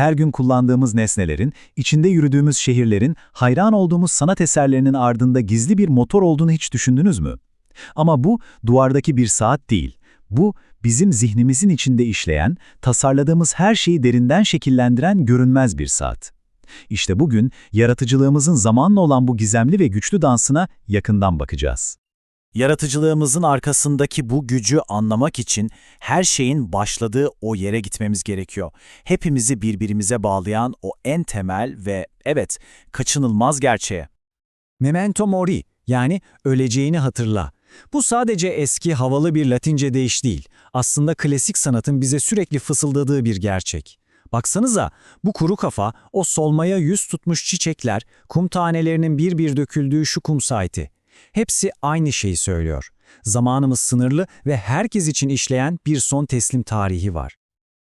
her gün kullandığımız nesnelerin, içinde yürüdüğümüz şehirlerin, hayran olduğumuz sanat eserlerinin ardında gizli bir motor olduğunu hiç düşündünüz mü? Ama bu duvardaki bir saat değil. Bu bizim zihnimizin içinde işleyen, tasarladığımız her şeyi derinden şekillendiren görünmez bir saat. İşte bugün yaratıcılığımızın zamanla olan bu gizemli ve güçlü dansına yakından bakacağız. Yaratıcılığımızın arkasındaki bu gücü anlamak için her şeyin başladığı o yere gitmemiz gerekiyor. Hepimizi birbirimize bağlayan o en temel ve evet kaçınılmaz gerçeğe. Memento mori yani öleceğini hatırla. Bu sadece eski havalı bir Latince deyiş değil. Aslında klasik sanatın bize sürekli fısıldadığı bir gerçek. Baksanıza bu kuru kafa, o solmaya yüz tutmuş çiçekler, kum tanelerinin bir bir döküldüğü şu kum saati. Hepsi aynı şeyi söylüyor. Zamanımız sınırlı ve herkes için işleyen bir son teslim tarihi var.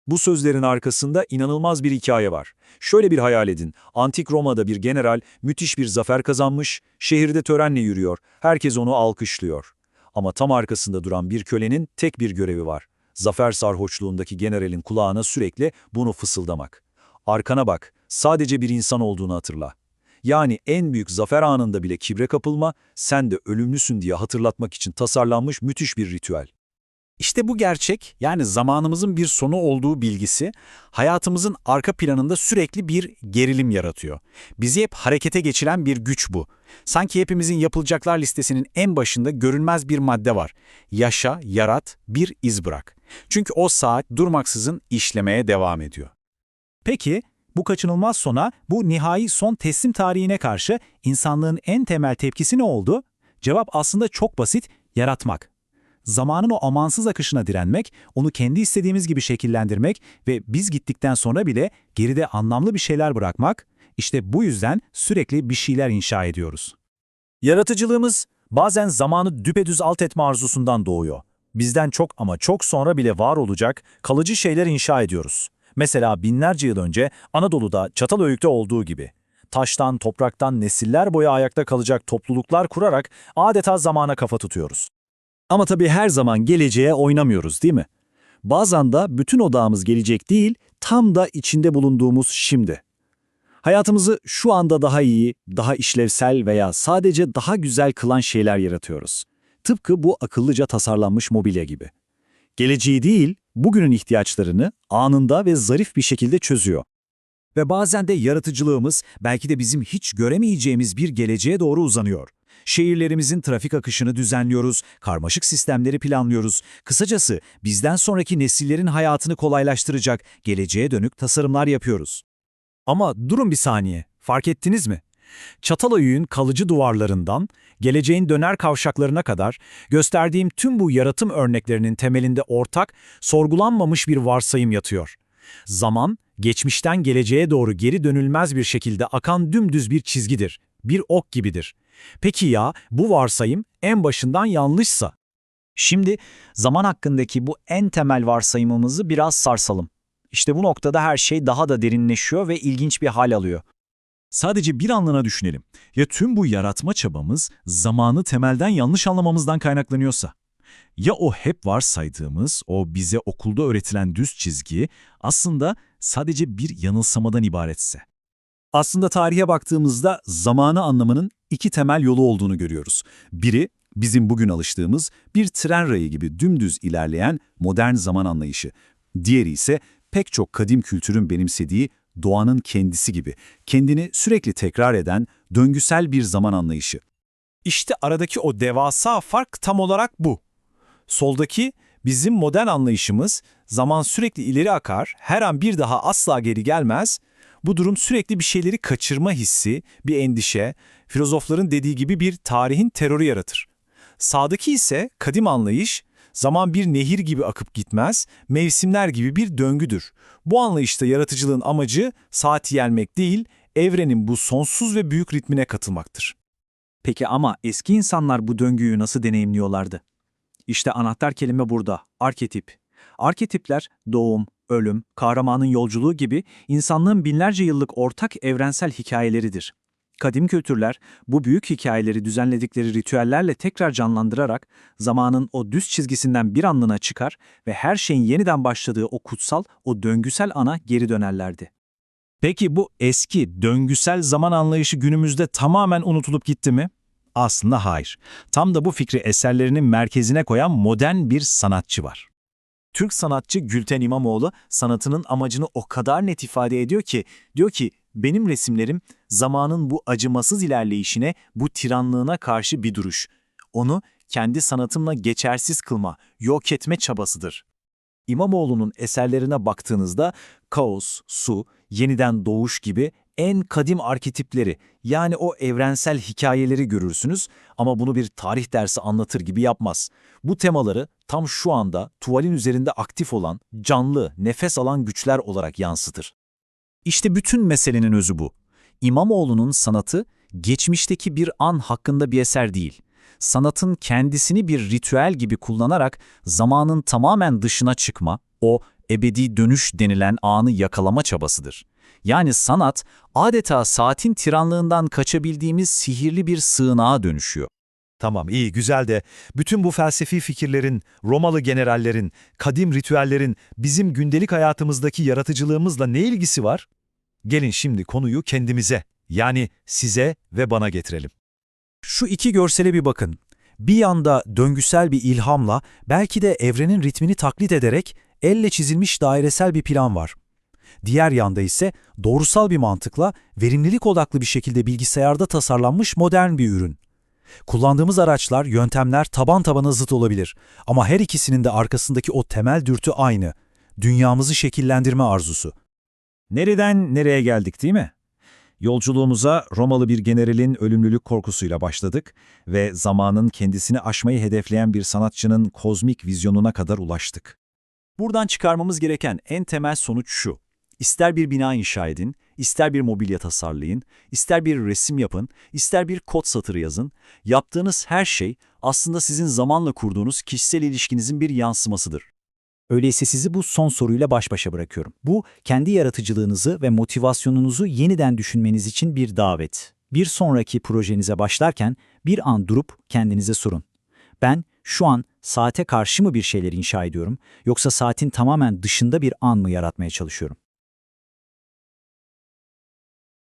Bu sözlerin arkasında inanılmaz bir hikaye var. Şöyle bir hayal edin. Antik Roma'da bir general müthiş bir zafer kazanmış, şehirde törenle yürüyor. Herkes onu alkışlıyor. Ama tam arkasında duran bir kölenin tek bir görevi var. Zafer sarhoşluğundaki generalin kulağına sürekli bunu fısıldamak. Arkana bak, sadece bir insan olduğunu hatırla. Yani en büyük zafer anında bile kibre kapılma, sen de ölümlüsün diye hatırlatmak için tasarlanmış müthiş bir ritüel. İşte bu gerçek, yani zamanımızın bir sonu olduğu bilgisi, hayatımızın arka planında sürekli bir gerilim yaratıyor. Bizi hep harekete geçiren bir güç bu. Sanki hepimizin yapılacaklar listesinin en başında görünmez bir madde var. Yaşa, yarat, bir iz bırak. Çünkü o saat durmaksızın işlemeye devam ediyor. Peki, bu kaçınılmaz sona, bu nihai son teslim tarihine karşı insanlığın en temel tepkisi ne oldu? Cevap aslında çok basit, yaratmak. Zamanın o amansız akışına direnmek, onu kendi istediğimiz gibi şekillendirmek ve biz gittikten sonra bile geride anlamlı bir şeyler bırakmak, işte bu yüzden sürekli bir şeyler inşa ediyoruz. Yaratıcılığımız bazen zamanı düpedüz alt etme arzusundan doğuyor. Bizden çok ama çok sonra bile var olacak kalıcı şeyler inşa ediyoruz. Mesela binlerce yıl önce Anadolu'da Çatalhöyük'te olduğu gibi. Taştan, topraktan nesiller boyu ayakta kalacak topluluklar kurarak adeta zamana kafa tutuyoruz. Ama tabii her zaman geleceğe oynamıyoruz değil mi? Bazen de bütün odağımız gelecek değil, tam da içinde bulunduğumuz şimdi. Hayatımızı şu anda daha iyi, daha işlevsel veya sadece daha güzel kılan şeyler yaratıyoruz. Tıpkı bu akıllıca tasarlanmış mobilya gibi. Geleceği değil, bugünün ihtiyaçlarını anında ve zarif bir şekilde çözüyor. Ve bazen de yaratıcılığımız belki de bizim hiç göremeyeceğimiz bir geleceğe doğru uzanıyor. Şehirlerimizin trafik akışını düzenliyoruz, karmaşık sistemleri planlıyoruz. Kısacası bizden sonraki nesillerin hayatını kolaylaştıracak geleceğe dönük tasarımlar yapıyoruz. Ama durun bir saniye, fark ettiniz mi? Çatalhöyük'ün kalıcı duvarlarından, geleceğin döner kavşaklarına kadar gösterdiğim tüm bu yaratım örneklerinin temelinde ortak, sorgulanmamış bir varsayım yatıyor. Zaman, geçmişten geleceğe doğru geri dönülmez bir şekilde akan dümdüz bir çizgidir, bir ok gibidir. Peki ya bu varsayım en başından yanlışsa? Şimdi zaman hakkındaki bu en temel varsayımımızı biraz sarsalım. İşte bu noktada her şey daha da derinleşiyor ve ilginç bir hal alıyor. Sadece bir anlığına düşünelim. Ya tüm bu yaratma çabamız zamanı temelden yanlış anlamamızdan kaynaklanıyorsa? Ya o hep varsaydığımız, o bize okulda öğretilen düz çizgi aslında sadece bir yanılsamadan ibaretse? Aslında tarihe baktığımızda zamanı anlamanın iki temel yolu olduğunu görüyoruz. Biri, bizim bugün alıştığımız bir tren rayı gibi dümdüz ilerleyen modern zaman anlayışı. Diğeri ise pek çok kadim kültürün benimsediği doğanın kendisi gibi, kendini sürekli tekrar eden döngüsel bir zaman anlayışı. İşte aradaki o devasa fark tam olarak bu. Soldaki bizim modern anlayışımız zaman sürekli ileri akar, her an bir daha asla geri gelmez. Bu durum sürekli bir şeyleri kaçırma hissi, bir endişe, filozofların dediği gibi bir tarihin terörü yaratır. Sağdaki ise kadim anlayış, zaman bir nehir gibi akıp gitmez, mevsimler gibi bir döngüdür. Bu anlayışta yaratıcılığın amacı saati yenmek değil, evrenin bu sonsuz ve büyük ritmine katılmaktır. Peki ama eski insanlar bu döngüyü nasıl deneyimliyorlardı? İşte anahtar kelime burada, arketip. Arketipler doğum, ölüm, kahramanın yolculuğu gibi insanlığın binlerce yıllık ortak evrensel hikayeleridir. Kadim kültürler bu büyük hikayeleri düzenledikleri ritüellerle tekrar canlandırarak zamanın o düz çizgisinden bir anlığına çıkar ve her şeyin yeniden başladığı o kutsal, o döngüsel ana geri dönerlerdi. Peki bu eski, döngüsel zaman anlayışı günümüzde tamamen unutulup gitti mi? Aslında hayır. Tam da bu fikri eserlerinin merkezine koyan modern bir sanatçı var. Türk sanatçı Gülten İmamoğlu sanatının amacını o kadar net ifade ediyor ki, diyor ki benim resimlerim zamanın bu acımasız ilerleyişine, bu tiranlığına karşı bir duruş. Onu kendi sanatımla geçersiz kılma, yok etme çabasıdır. İmamoğlu'nun eserlerine baktığınızda kaos, su, yeniden doğuş gibi en kadim arketipleri yani o evrensel hikayeleri görürsünüz ama bunu bir tarih dersi anlatır gibi yapmaz. Bu temaları tam şu anda tuvalin üzerinde aktif olan, canlı, nefes alan güçler olarak yansıtır. İşte bütün meselenin özü bu. İmamoğlu'nun sanatı geçmişteki bir an hakkında bir eser değil. Sanatın kendisini bir ritüel gibi kullanarak zamanın tamamen dışına çıkma, o ebedi dönüş denilen anı yakalama çabasıdır. Yani sanat adeta saatin tiranlığından kaçabildiğimiz sihirli bir sığınağa dönüşüyor. Tamam, iyi, güzel de bütün bu felsefi fikirlerin, Romalı generallerin, kadim ritüellerin bizim gündelik hayatımızdaki yaratıcılığımızla ne ilgisi var? Gelin şimdi konuyu kendimize, yani size ve bana getirelim. Şu iki görsele bir bakın. Bir yanda döngüsel bir ilhamla, belki de evrenin ritmini taklit ederek elle çizilmiş dairesel bir plan var. Diğer yanda ise doğrusal bir mantıkla, verimlilik odaklı bir şekilde bilgisayarda tasarlanmış modern bir ürün. Kullandığımız araçlar, yöntemler taban tabana zıt olabilir ama her ikisinin de arkasındaki o temel dürtü aynı. Dünyamızı şekillendirme arzusu. Nereden nereye geldik değil mi? Yolculuğumuza Romalı bir generalin ölümlülük korkusuyla başladık ve zamanın kendisini aşmayı hedefleyen bir sanatçının kozmik vizyonuna kadar ulaştık. Buradan çıkarmamız gereken en temel sonuç şu. İster bir bina inşa edin, ister bir mobilya tasarlayın, ister bir resim yapın, ister bir kod satırı yazın, yaptığınız her şey aslında sizin zamanla kurduğunuz kişisel ilişkinizin bir yansımasıdır. Öyleyse sizi bu son soruyla baş başa bırakıyorum. Bu, kendi yaratıcılığınızı ve motivasyonunuzu yeniden düşünmeniz için bir davet. Bir sonraki projenize başlarken bir an durup kendinize sorun. Ben şu an saate karşı mı bir şeyler inşa ediyorum yoksa saatin tamamen dışında bir an mı yaratmaya çalışıyorum?